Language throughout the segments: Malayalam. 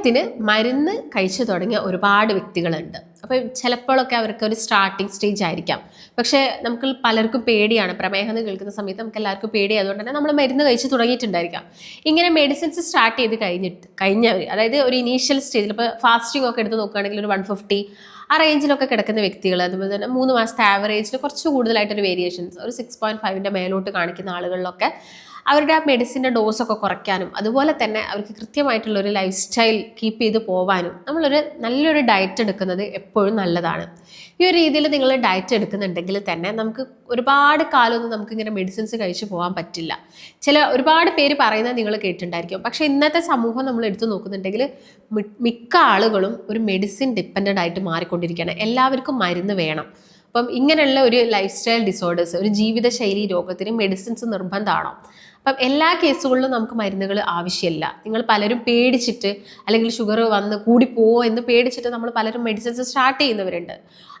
പ്രമേഹത്തിന് മരുന്ന് കഴിച്ചു തുടങ്ങിയ ഒരുപാട് വ്യക്തികളുണ്ട്. അപ്പം ചിലപ്പോഴൊക്കെ അവർക്ക് ഒരു സ്റ്റാർട്ടിങ് സ്റ്റേജ് ആയിരിക്കാം. പക്ഷേ നമുക്ക് പലർക്കും പേടിയാണ്. പ്രമേഹം എന്ന് കേൾക്കുന്ന സമയത്ത് നമുക്ക് എല്ലാവർക്കും പേടി അതുകൊണ്ട് തന്നെ നമ്മൾ മരുന്ന് കഴിച്ച് തുടങ്ങിയിട്ടുണ്ടായിരിക്കാം. ഇങ്ങനെ മെഡിസിൻസ് സ്റ്റാർട്ട് ചെയ്ത് കഴിഞ്ഞിട്ട് കഴിഞ്ഞവർ അതായത് ഒരു ഇനീഷ്യൽ സ്റ്റേജിൽ ഇപ്പോൾ ഫാസ്റ്റിംഗ് ഒക്കെ എടുത്ത് നോക്കുകയാണെങ്കിൽ ഒരു വൺ ഫിഫ്റ്റി ആ റേഞ്ചിലൊക്കെ കിടക്കുന്ന വ്യക്തികൾ അതുപോലെ തന്നെ മൂന്ന് മാസത്തെ ആവറേജിൽ കുറച്ച് കൂടുതലായിട്ടൊരു വേരിയേഷൻസ് ഒരു സിക്സ് പോയിന്റ് ഫൈവിന്റെ മേലോട്ട് കാണിക്കുന്ന ആളുകളിലൊക്കെ അവരുടെ ആ മെഡിസിന്റെ ഡോസൊക്കെ കുറയ്ക്കാനും അതുപോലെ തന്നെ അവർക്ക് കൃത്യമായിട്ടുള്ള ഒരു ലൈഫ് സ്റ്റൈൽ കീപ്പ് ചെയ്ത് പോവാനും നമ്മളൊരു നല്ലൊരു ഡയറ്റ് എടുക്കുന്നത് എപ്പോഴും നല്ലതാണ്. ഈ ഒരു രീതിയിൽ നിങ്ങൾ ഡയറ്റ് എടുക്കുന്നുണ്ടെങ്കിൽ തന്നെ നമുക്ക് ഒരുപാട് കാലമൊന്നും നമുക്കിങ്ങനെ മെഡിസിൻസ് കഴിച്ചു പോകാൻ പറ്റില്ല. ചില ഒരുപാട് പേര് പറയുന്നത് നിങ്ങൾ കേട്ടിട്ടുണ്ടായിരിക്കും. പക്ഷേ ഇന്നത്തെ സമൂഹം നമ്മൾ എടുത്തു നോക്കുന്നുണ്ടെങ്കിൽ മിക്ക ആളുകളും ഒരു മെഡിസിൻ ഡിപ്പെൻഡന്റ് ആയിട്ട് മാറിക്കൊണ്ടിരിക്കുകയാണ്. എല്ലാവർക്കും മരുന്ന് വേണം. അപ്പം ഇങ്ങനെയുള്ള ഒരു ലൈഫ് സ്റ്റൈൽ ഡിസോർഡേഴ്സ് ഒരു ജീവിതശൈലി രോഗത്തിന് മെഡിസിൻസ് നിർബന്ധമാണോ? അപ്പം എല്ലാ കേസുകളിലും നമുക്ക് മരുന്നുകൾ ആവശ്യമില്ല. നിങ്ങൾ പലരും പേടിച്ചിട്ട് അല്ലെങ്കിൽ ഷുഗർ വന്ന് കൂടിപ്പോവോ എന്ന് പേടിച്ചിട്ട് നമ്മൾ പലരും മെഡിസിൻസ് സ്റ്റാർട്ട് ചെയ്യുന്നവരുണ്ട്.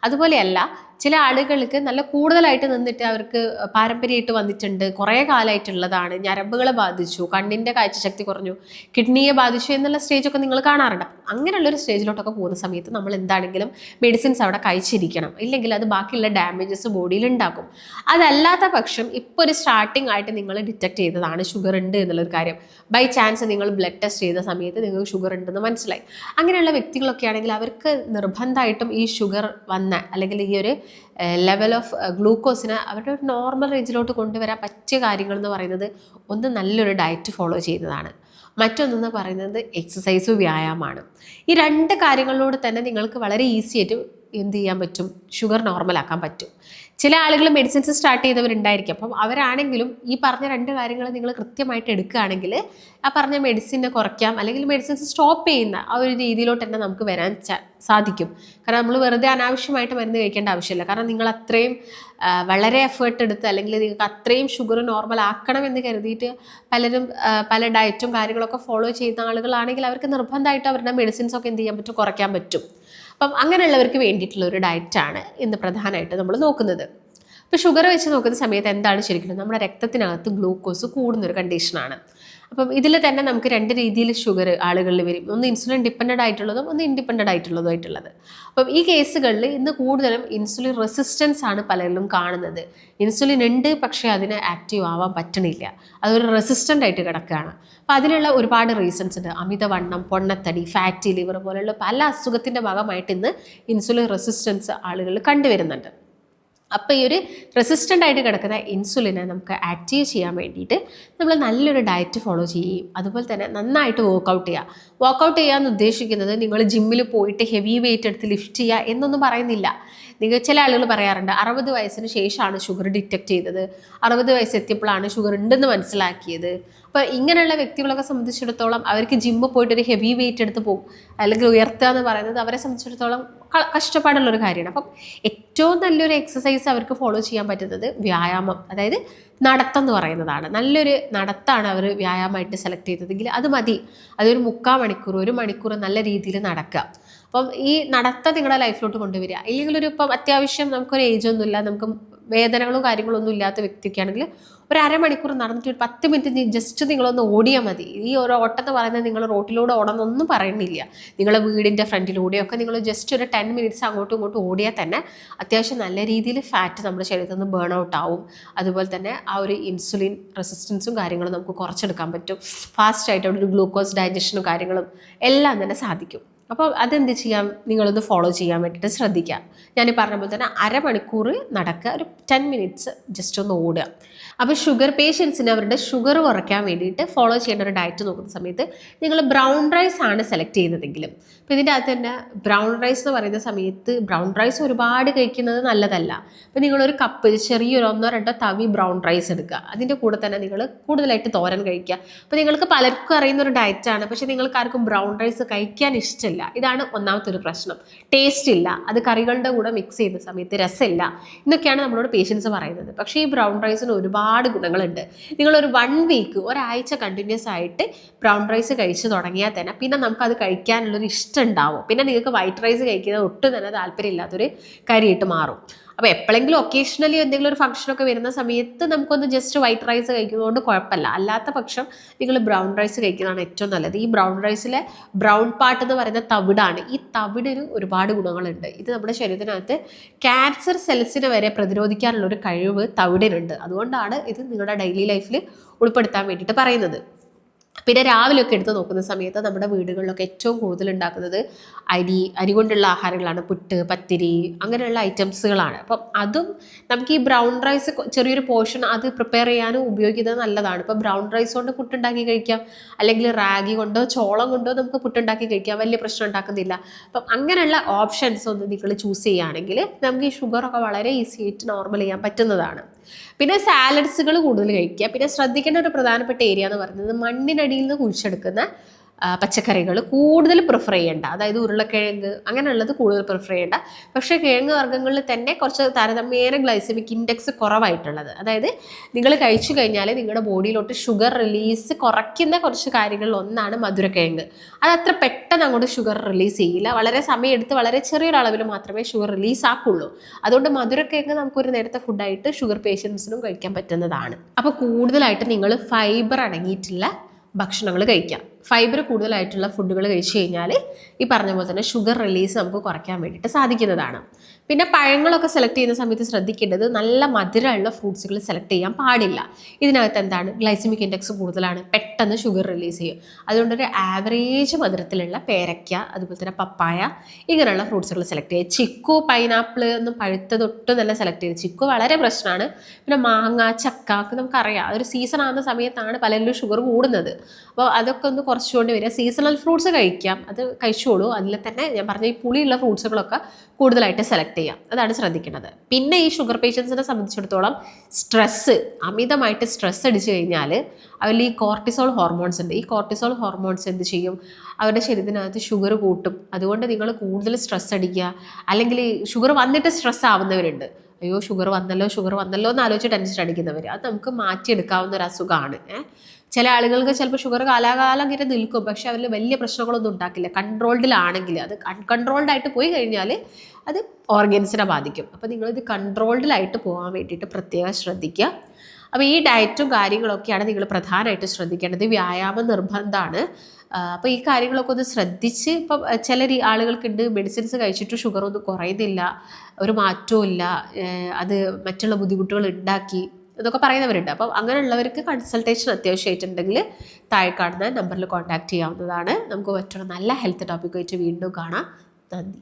അതുപോലെയല്ല ചില ആളുകൾക്ക് നല്ല കൂടുതലായിട്ട് നിന്നിട്ട് അവർക്ക് പാരമ്പര്യമായിട്ട് വന്നിട്ടുണ്ട്. കുറേ കാലമായിട്ടുള്ളതാണ്. ഞരമ്പുകളെ ബാധിച്ചു കണ്ണിന്റെ കാഴ്ചശക്തി കുറഞ്ഞു കിഡ്നിയെ ബാധിച്ചു എന്നുള്ള സ്റ്റേജൊക്കെ നിങ്ങൾ കാണാറുണ്ട്. അങ്ങനെയുള്ളൊരു സ്റ്റേജിലോട്ടൊക്കെ പോകുന്ന സമയത്ത് നമ്മൾ എന്താണെങ്കിലും മെഡിസിൻസ് അവിടെ കഴിച്ചിരിക്കണം. ഇല്ലെങ്കിൽ അത് ബാക്കിയുള്ള ഡാമേജസ് ബോഡിയിൽ ഉണ്ടാക്കും അതല്ലാത്ത പക്ഷം ഇപ്പോൾ ഒരു സ്റ്റാർട്ടിംഗ് ആയിട്ട് നിങ്ങൾ ഡിറ്റക്ട് ചെയ്തതാണ് ഷുഗർ ഉണ്ട് എന്നുള്ളൊരു കാര്യം. ബൈ ചാൻസ് നിങ്ങൾ ബ്ലഡ് ടെസ്റ്റ് ചെയ്ത സമയത്ത് നിങ്ങൾക്ക് ഷുഗർ ഉണ്ടെന്ന് മനസ്സിലായി. അങ്ങനെയുള്ള വ്യക്തികളൊക്കെ ആണെങ്കിൽ അവർക്ക് നിർബന്ധമായിട്ടും ഈ ഷുഗർ വന്ന അല്ലെങ്കിൽ ഈ ഒരു ലെവൽ ഓഫ് ഗ്ലൂക്കോസിനെ അവരുടെ ഒരു നോർമൽ റേഞ്ചിലോട്ട് കൊണ്ടുവരാൻ പറ്റിയ കാര്യങ്ങൾ എന്ന് പറയുന്നത് ഒന്ന് നല്ലൊരു ഡയറ്റ് ഫോളോ ചെയ്യുന്നതാണ്. മറ്റൊന്നെന്ന് പറയുന്നത് എക്സസൈസ് വ്യായാമമാണ്. ഈ രണ്ട് കാര്യങ്ങളിലൂടെ തന്നെ നിങ്ങൾക്ക് വളരെ ഈസി ആയിട്ട് എന്ത് ചെയ്യാൻ പറ്റും? ഷുഗർ നോർമലാക്കാൻ പറ്റും. ചില ആളുകൾ മെഡിസിൻസ് സ്റ്റാർട്ട് ചെയ്തവരുണ്ടായിരിക്കും. അപ്പം അവരാണെങ്കിലും ഈ പറഞ്ഞ രണ്ട് കാര്യങ്ങൾ നിങ്ങൾ കൃത്യമായിട്ട് എടുക്കുകയാണെങ്കിൽ ആ പറഞ്ഞ മെഡിസിനെ കുറയ്ക്കാം. അല്ലെങ്കിൽ മെഡിസിൻസ് സ്റ്റോപ്പ് ചെയ്യുന്ന ആ ഒരു രീതിയിലോട്ട് തന്നെ നമുക്ക് വരാൻ സാധിക്കും. കാരണം നമ്മൾ വെറുതെ അനാവശ്യമായിട്ട് മരുന്ന് കഴിക്കേണ്ട ആവശ്യമില്ല. കാരണം നിങ്ങൾ അത്രയും വളരെ എഫേർട്ട് എടുത്ത് അല്ലെങ്കിൽ നിങ്ങൾക്ക് അത്രയും ഷുഗർ നോർമൽ ആക്കണം എന്ന് കരുതിയിട്ട് പലരും പല ഡയറ്റും കാര്യങ്ങളൊക്കെ ഫോളോ ചെയ്യുന്ന ആളുകളാണെങ്കിൽ അവർക്ക് നിർബന്ധമായിട്ട് അവരുടെ മെഡിസിൻസ് ഒക്കെ എന്ത് ചെയ്യാൻ പറ്റും? കുറയ്ക്കാൻ പറ്റും. അപ്പം അങ്ങനെയുള്ളവർക്ക് വേണ്ടിയിട്ടുള്ള ഒരു ഡയറ്റാണ് ഇന്ന് പ്രധാനമായിട്ട് നമ്മൾ നോക്കുന്നത്. ഇപ്പോൾ ഷുഗർ വെച്ച് നോക്കുന്ന സമയത്ത് എന്താണ് ശരിക്കും നമ്മുടെ രക്തത്തിനകത്ത് ഗ്ലൂക്കോസ് കൂടുന്നൊരു കണ്ടീഷനാണ് അപ്പം ഇതിൽ തന്നെ നമുക്ക് രണ്ട് രീതിയിൽ ഷുഗർ ആളുകളിൽ വരും. ഒന്ന് ഇൻസുലിൻ ഡിപ്പെൻഡന്റ് ആയിട്ടുള്ളതും ഒന്ന് ഇൻഡിപെൻഡന്റ് ആയിട്ടുള്ളതും ആയിട്ടുള്ളത്. അപ്പം ഈ കേസുകളിൽ ഇന്ന് കൂടുതലും ഇൻസുലിൻ റെസിസ്റ്റൻസ് ആണ് പലരിലും കാണുന്നത്. ഇൻസുലിൻ ഉണ്ട് പക്ഷേ അതിന് ആക്റ്റീവ് ആവാൻ പറ്റണില്ല. അതൊരു റെസിസ്റ്റന്റ് ആയിട്ട് കിടക്കുകയാണ്. അപ്പോൾ അതിനുള്ള ഒരുപാട് റീസൺസ് ഉണ്ട്. അമിതവണ്ണം പൊണ്ണത്തടി ഫാറ്റി ലിവർ പോലെയുള്ള പല അസുഖത്തിന്റെ ഭാഗമായിട്ട് ഇന്ന് ഇൻസുലിൻ റെസിസ്റ്റൻസ് ആളുകളിൽ കണ്ടുവരുന്നുണ്ട്. അപ്പോൾ ഈ ഒരു റെസിസ്റ്റന്റ് ആയിട്ട് കിടക്കുന്ന ഇൻസുലിനെ നമുക്ക് ആക്റ്റീവ് ചെയ്യാൻ വേണ്ടിയിട്ട് നമ്മൾ നല്ലൊരു ഡയറ്റ് ഫോളോ ചെയ്യുകയും അതുപോലെ തന്നെ നന്നായിട്ട് വർക്കൗട്ട് ചെയ്യുക. വർക്കൗട്ട് ചെയ്യാന്ന് ഉദ്ദേശിക്കുന്നത് നിങ്ങൾ ജിമ്മിൽ പോയിട്ട് ഹെവി വെയിറ്റ് എടുത്ത് ലിഫ്റ്റ് ചെയ്യുക എന്നൊന്നും പറയുന്നില്ല. നിങ്ങൾ ചില ആളുകൾ പറയാറുണ്ട് അറുപത് വയസ്സിന് ശേഷമാണ് ഷുഗർ ഡിറ്റക്ട് ചെയ്തത്. അറുപത് വയസ്സെത്തിയപ്പോഴാണ് ഷുഗർ ഉണ്ടെന്ന് മനസ്സിലാക്കിയത്. അപ്പോൾ ഇങ്ങനെയുള്ള വ്യക്തികളൊക്കെ സംബന്ധിച്ചിടത്തോളം അവർക്ക് ജിമ്മിൽ പോയിട്ട് ഒരു ഹെവി വെയിറ്റ് എടുത്ത് പോകും. അല്ലെങ്കിൽ ഉയർത്തുക എന്ന് പറയുന്നത് അവരെ സംബന്ധിച്ചിടത്തോളം കഷ്ടപ്പാടുള്ള ഒരു കാര്യമാണ്. അപ്പം ഏറ്റവും നല്ലൊരു എക്സസൈസ് അവർക്ക് ഫോളോ ചെയ്യാൻ പറ്റുന്നത് വ്യായാമം. അതായത് നടത്തം എന്ന് പറയുന്നതാണ്. നല്ലൊരു നടത്താണ് അവർ വ്യായാമമായിട്ട് സെലക്ട് ചെയ്തതെങ്കിൽ അത് മതി. അതൊരു മുക്കാൽ മണിക്കൂർ ഒരു മണിക്കൂർ നല്ല രീതിയിൽ നടക്കുക. അപ്പം ഈ നടത്തം നിങ്ങളുടെ ലൈഫിലോട്ട് കൊണ്ടുവരിക. ഇല്ലെങ്കിൽ ഒരു ഇപ്പം അത്യാവശ്യം നമുക്കൊരു ഏജ് ഒന്നുമില്ല നമുക്ക് വേദനകളും കാര്യങ്ങളും ഒന്നും ഇല്ലാത്ത വ്യക്തിയൊക്കെ ആണെങ്കിൽ ഒരു അരമണിക്കൂർ നടന്നിട്ട് ഒരു പത്ത് മിനിറ്റ് ജസ്റ്റ് നിങ്ങളൊന്ന് ഓടിയാൽ മതി. ഈ ഒരു ഓട്ടം എന്ന് പറയുന്നത് നിങ്ങൾ റോട്ടിലൂടെ ഓടണമെന്നൊന്നും പറയുന്നില്ല. നിങ്ങളെ വീടിന്റെ ഫ്രണ്ടിലൂടെയൊക്കെ നിങ്ങൾ ജസ്റ്റ് ഒരു ടെൻ മിനിറ്റ്സ് അങ്ങോട്ടും ഇങ്ങോട്ടും ഓടിയാൽ തന്നെ അത്യാവശ്യം നല്ല രീതിയിൽ ഫാറ്റ് നമ്മുടെ ശരീരത്തിൽ നിന്ന് ബേൺ ഔട്ട് ആവും. അതുപോലെ തന്നെ ആ ഒരു ഇൻസുലിൻ റെസിസ്റ്റൻസും കാര്യങ്ങളും നമുക്ക് കുറച്ചെടുക്കാൻ പറ്റും. ഫാസ്റ്റായിട്ട് അവിടെ ഒരു ഗ്ലൂക്കോസ് ഡൈജഷനും കാര്യങ്ങളും എല്ലാം തന്നെ സാധിക്കും. അപ്പോൾ അതെന്ത് ചെയ്യാം? നിങ്ങളൊന്ന് ഫോളോ ചെയ്യാൻ വേണ്ടിയിട്ട് ശ്രദ്ധിക്കുക. ഞാൻ പറഞ്ഞ പോലെ തന്നെ അരമണിക്കൂർ നടക്കുക. ഒരു ടെൻ മിനിറ്റ്സ് ജസ്റ്റ് ഒന്ന് ഓടുക. അപ്പോൾ ഷുഗർ പേഷ്യൻസിന് അവരുടെ ഷുഗർ കുറയ്ക്കാൻ വേണ്ടിയിട്ട് ഫോളോ ചെയ്യേണ്ട ഒരു ഡയറ്റ് നോക്കുന്ന സമയത്ത് നിങ്ങൾ ബ്രൗൺ റൈസ് ആണ് സെലക്ട് ചെയ്യുന്നതെങ്കിലും. അപ്പോൾ ഇതിന്റെ അകത്ത് തന്നെ ബ്രൗൺ റൈസ് എന്ന് പറയുന്ന സമയത്ത് ബ്രൗൺ റൈസ് ഒരുപാട് കഴിക്കുന്നത് നല്ലതല്ല. അപ്പോൾ നിങ്ങളൊരു കപ്പ് ചെറിയൊരു ഒന്നോ രണ്ടോ തവി ബ്രൗൺ റൈസ് എടുക്കുക. അതിന്റെ കൂടെ തന്നെ നിങ്ങൾ കൂടുതലായിട്ട് തോരൻ കഴിക്കുക. അപ്പോൾ നിങ്ങൾക്ക് പലർക്കും അറിയുന്ന ഒരു ഡയറ്റാണ് പക്ഷേ നിങ്ങൾക്ക് ആർക്കും ബ്രൗൺ റൈസ് കഴിക്കാൻ ഇഷ്ടമില്ല ഇതാണ് ഒന്നാമത്തെ ഒരു പ്രശ്നം. ടേസ്റ്റ് ഇല്ല. അത് കറികളുടെ കൂടെ മിക്സ് ചെയ്യുന്ന സമയത്ത് രസമില്ല എന്നൊക്കെയാണ് നമ്മളോട് പേഷ്യൻസ് പറയുന്നത്. പക്ഷേ ഈ ബ്രൗൺ റൈസിന് ഒരുപാട് ഗുണങ്ങളുണ്ട്. നിങ്ങളൊരു വൺ വീക്ക് ഒരാഴ്ച കണ്ടിന്യൂസ് ആയിട്ട് ബ്രൗൺ റൈസ് കഴിച്ചു തുടങ്ങിയാൽ തന്നെ പിന്നെ നമുക്കത് കഴിക്കാനുള്ളൊരു ഇഷ്ടം ഉണ്ടാവും. പിന്നെ നിങ്ങൾക്ക് വൈറ്റ് റൈസ് കഴിക്കുന്നത് ഒട്ടും തന്നെ താല്പര്യമില്ലാത്തൊരു കരിയിട്ട് മാറും. അപ്പോൾ എപ്പോഴെങ്കിലും ഒക്കേഷണലി എന്തെങ്കിലും ഒരു ഫംഗ്ഷനൊക്കെ വരുന്ന സമയത്ത് നമുക്കൊന്ന് ജസ്റ്റ് വൈറ്റ് റൈസ് കഴിക്കുന്നതുകൊണ്ട് കുഴപ്പമില്ല. അല്ലാത്ത പക്ഷം നിങ്ങൾ ബ്രൗൺ റൈസ് കഴിക്കുന്നതാണ് ഏറ്റവും നല്ലത്. ഈ ബ്രൗൺ റൈസിലെ ബ്രൗൺ പാട്ട് എന്ന് പറയുന്ന തവിടാണ്. ഈ തവിടിന് ഒരുപാട് ഗുണങ്ങളുണ്ട്. ഇത് നമ്മുടെ ശരീരത്തിനകത്ത് ക്യാൻസർ സെൽസിനെ വരെ പ്രതിരോധിക്കാനുള്ള ഒരു കഴിവ് തവിടിനുണ്ട്. അതുകൊണ്ടാണ് ഇത് നിങ്ങളുടെ ഡെയിലി ലൈഫിൽ ഉൾപ്പെടുത്താൻ വേണ്ടിയിട്ട് പറയുന്നത്. പിന്നെ രാവിലെയൊക്കെ എടുത്ത് നോക്കുന്ന സമയത്ത് നമ്മുടെ വീടുകളിലൊക്കെ ഏറ്റവും കൂടുതൽ ഉണ്ടാക്കുന്നത് അരി അരി കൊണ്ടുള്ള ആഹാരങ്ങളാണ്. പുട്ട് പത്തിരി അങ്ങനെയുള്ള ഐറ്റംസുകളാണ്. അപ്പം അതും നമുക്ക് ഈ ബ്രൗൺ റൈസ് ചെറിയൊരു പോർഷൻ അത് പ്രിപ്പയർ ചെയ്യാനും ഉപയോഗിക്കുന്നത് നല്ലതാണ്. ഇപ്പം ബ്രൗൺ റൈസ് കൊണ്ട് പുട്ടുണ്ടാക്കി കഴിക്കാം. അല്ലെങ്കിൽ റാഗി കൊണ്ടോ ചോളം കൊണ്ടോ നമുക്ക് പുട്ടുണ്ടാക്കി കഴിക്കാം. വലിയ പ്രശ്നം ഉണ്ടാക്കുന്നില്ല. അപ്പം അങ്ങനെയുള്ള ഓപ്ഷൻസ് ഒന്ന് നിങ്ങൾ ചൂസ് ചെയ്യുകയാണെങ്കിൽ നമുക്ക് ഈ ഷുഗറൊക്കെ വളരെ ഈസി ആയിട്ട് നോർമൽ ചെയ്യാൻ പറ്റുന്നതാണ്. പിന്നെ സാലഡ്സുകൾ കൂടുതൽ കഴിക്കുക. പിന്നെ ശ്രദ്ധിക്കേണ്ട ഒരു പ്രധാനപ്പെട്ട ഏരിയ എന്ന് പറയുന്നത് മണ്ണിനടിയിൽ നിന്ന് കുഴിച്ചെടുക്കുന്ന പച്ചക്കറികൾ കൂടുതൽ പ്രിഫർ ചെയ്യേണ്ട. അതായത് ഉരുളക്കിഴങ്ങ് അങ്ങനെയുള്ളത് കൂടുതൽ പ്രിഫർ ചെയ്യേണ്ട. പക്ഷേ കിഴങ്ങ് വർഗങ്ങളിൽ തന്നെ കുറച്ച് താരതമ്യേന ഗ്ലൈസമിക് ഇൻഡെക്സ് കുറവായിട്ടുള്ളത്. അതായത് നിങ്ങൾ കഴിച്ചു കഴിഞ്ഞാൽ നിങ്ങളുടെ ബോഡിയിലോട്ട് ഷുഗർ റിലീസ് കുറയ്ക്കുന്ന കുറച്ച് കാര്യങ്ങളിൽ ഒന്നാണ് മധുരക്കിഴങ്ങ്. അത് അത്ര പെട്ടെന്ന് അങ്ങോട്ട് ഷുഗർ റിലീസ് ചെയ്യില്ല. വളരെ സമയമെടുത്ത് വളരെ ചെറിയൊരളവിൽ മാത്രമേ ഷുഗർ റിലീസ് ആക്കുള്ളൂ. അതുകൊണ്ട് മധുരക്കിഴങ്ങ് നമുക്കൊരു നേരത്തെ ഫുഡായിട്ട് ഷുഗർ പേഷ്യൻസിനും കഴിക്കാൻ പറ്റുന്നതാണ്. അപ്പോൾ കൂടുതലായിട്ട് നിങ്ങൾ ഫൈബർ അടങ്ങിയിട്ടുള്ള ഭക്ഷണങ്ങൾ കഴിക്കാം. ഫൈബർ കൂടുതലായിട്ടുള്ള ഫുഡുകൾ കഴിച്ചു കഴിഞ്ഞാൽ ഈ പറഞ്ഞ പോലെ തന്നെ ഷുഗർ റിലീസ് നമുക്ക് കുറയ്ക്കാൻ വേണ്ടിയിട്ട് സാധിക്കുന്നതാണ്. പിന്നെ പഴങ്ങളൊക്കെ സെലക്ട് ചെയ്യുന്ന സമയത്ത് ശ്രദ്ധിക്കേണ്ടത് നല്ല മധുരമുള്ള ഫ്രൂട്ട്സുകൾ സെലക്ട് ചെയ്യാൻ പാടില്ല. ഇതിനകത്ത് എന്താണ്? ഗ്ലൈസമിക് ഇൻഡെക്സ് കൂടുതലാണ്. പെട്ടെന്ന് ഷുഗർ റിലീസ് ചെയ്യും. അതുകൊണ്ട് ഒരു ആവറേജ് മധുരത്തിലുള്ള പേരയ്ക്ക അതുപോലെ തന്നെ പപ്പായ ഇങ്ങനെയുള്ള ഫ്രൂട്ട്സുകൾ സെലക്ട് ചെയ്യുക. ചിക്കു പൈനാപ്പിൾ ഒന്നും പഴുത്തതൊട്ടും തന്നെ സെലക്ട് ചെയ്ത് ചിക്കു വളരെ പ്രശ്നമാണ്. പിന്നെ മാങ്ങ ചക്ക ഒക്കെ നമുക്കറിയാം. ഒരു സീസൺ ആകുന്ന സമയത്താണ് പലരിലും ഷുഗർ കൂടുന്നത്. അപ്പോൾ അതൊക്കെ ഒന്ന് കുറച്ചുകൊണ്ട് വരിക. സീസണൽ ഫ്രൂട്ട്സ് കഴിക്കാം. അത് കഴിച്ചോളൂ. അതിൽ തന്നെ ഞാൻ പറഞ്ഞ ഈ പുളിയുള്ള ഫ്രൂട്ട്സുകളൊക്കെ കൂടുതലായിട്ട് സെലക്ട് ചെയ്യാം. അതാണ് ശ്രദ്ധിക്കേണ്ടത്. പിന്നെ ഈ ഷുഗർ പേഷ്യൻസിനെ സംബന്ധിച്ചിടത്തോളം സ്ട്രെസ്സ് അമിതമായിട്ട് സ്ട്രെസ് അടിച്ചു കഴിഞ്ഞാൽ അവരിൽ ഈ കോർട്ടിസോൾ ഹോർമോൺസ് ഉണ്ട്. ഈ കോർട്ടിസോൾ ഹോർമോൺസ് എന്ത് ചെയ്യും? അവരുടെ ശരീരത്തിനകത്ത് ഷുഗർ കൂട്ടും. അതുകൊണ്ട് നിങ്ങൾ കൂടുതൽ സ്ട്രെസ് അടിക്കുക. അല്ലെങ്കിൽ ഷുഗർ വന്നിട്ട് സ്ട്രെസ് ആവുന്നവരുണ്ട്. അയ്യോ ഷുഗർ വന്നല്ലോ ഷുഗർ വന്നല്ലോ എന്ന് ആലോചിച്ച് ടെൻഷൻ അടിക്കുന്നവർ അത് നമുക്ക് മാറ്റിയെടുക്കാവുന്ന ഒരു അസുഖമാണ്. ചില ആളുകൾക്ക് ചിലപ്പോൾ ഷുഗർ കാലാകാലം ഇങ്ങനെ നിൽക്കും. പക്ഷെ അവരിൽ വലിയ പ്രശ്നങ്ങളൊന്നും ഉണ്ടാക്കില്ല. കൺട്രോൾഡിലാണെങ്കിൽ അത് അൺകൺട്രോൾഡ് ആയിട്ട് പോയി കഴിഞ്ഞാൽ അത് ഓർഗൻസിനെ ബാധിക്കും. അപ്പോൾ നിങ്ങളിത് കൺട്രോൾഡിലായിട്ട് പോകാൻ വേണ്ടിയിട്ട് പ്രത്യേകം ശ്രദ്ധിക്കുക. അപ്പോൾ ഈ ഡയറ്റും കാര്യങ്ങളൊക്കെയാണ് നിങ്ങൾ പ്രധാനമായിട്ട് ശ്രദ്ധിക്കേണ്ടത്. വ്യായാമം നിർബന്ധമാണ്. അപ്പോൾ ഈ കാര്യങ്ങളൊക്കെ ഒന്ന് ശ്രദ്ധിച്ച് ഇപ്പം ചില ആളുകൾക്കുണ്ട്. മെഡിസിൻസ് കഴിച്ചിട്ട് ഷുഗർ ഒന്നും കുറയുന്നില്ല. ഒരു മാറ്റവും ഇല്ല. അത് മറ്റുള്ള ബുദ്ധിമുട്ടുകൾ ഉണ്ടാക്കി എന്നൊക്കെ പറയുന്നവരുണ്ട്. അപ്പം അങ്ങനെയുള്ളവർക്ക് കൺസൾട്ടേഷൻ അത്യാവശ്യമായിട്ടുണ്ടെങ്കിൽ താഴെ കാണുന്ന നമ്പറിൽ കോൺടാക്ട് ചെയ്യാവുന്നതാണ്. നമുക്ക് മറ്റൊരു നല്ല ഹെൽത്ത് ടോപ്പിക്കായിട്ട് വീണ്ടും കാണാം. നന്ദി.